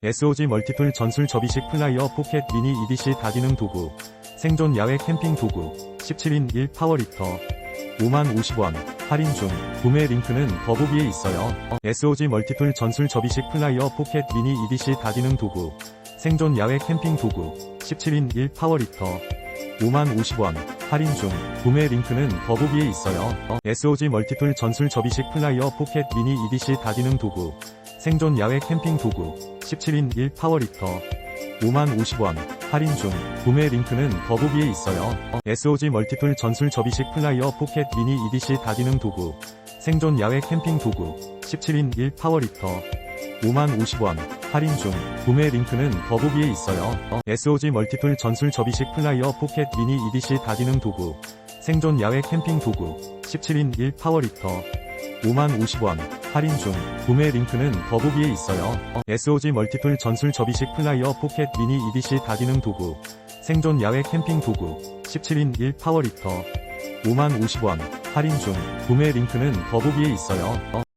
SOG 멀티툴 전술 접이식 플라이어 포켓 미니 EDC 다기능 도구 생존 야외 캠핑 도구 17인 1 파워리터 5만 50원 할인 중 구매 링크는 더보기에 있어요. SOG 멀티툴 전술 접이식 플라이어 포켓 미니 EDC 다기능 도구 생존 야외 캠핑 도구 17인 1 파워리터 5만 50원 할인 중 구매 링크는 더보기에 있어요. SOG 멀티툴 전술 접이식 플라이어 포켓 미니 EDC 다기능 도구 생존 야외 캠핑 도구 17인 1 파워리터 5만 50원 할인 중 구매 링크는 더보기에 있어요. SOG 멀티툴 전술 접이식 플라이어 포켓 미니 EDC 다기능 도구 생존 야외 캠핑 도구 17인 1 파워리터 5만 50원 할인 중 구매 링크는 더보기에 있어요. SOG 멀티툴 전술 접이식 플라이어 포켓 미니 EDC 다기능 도구 생존 야외 캠핑 도구 17인 1 파워리터 5만 50원. 할인 중. 구매 링크는 더보기에 있어요. SOG 멀티툴 전술 접이식 플라이어 포켓 미니 EDC 다기능 도구. 생존 야외 캠핑 도구. 17인 1 파워리터. 5만 50원. 할인 중. 구매 링크는 더보기에 있어요.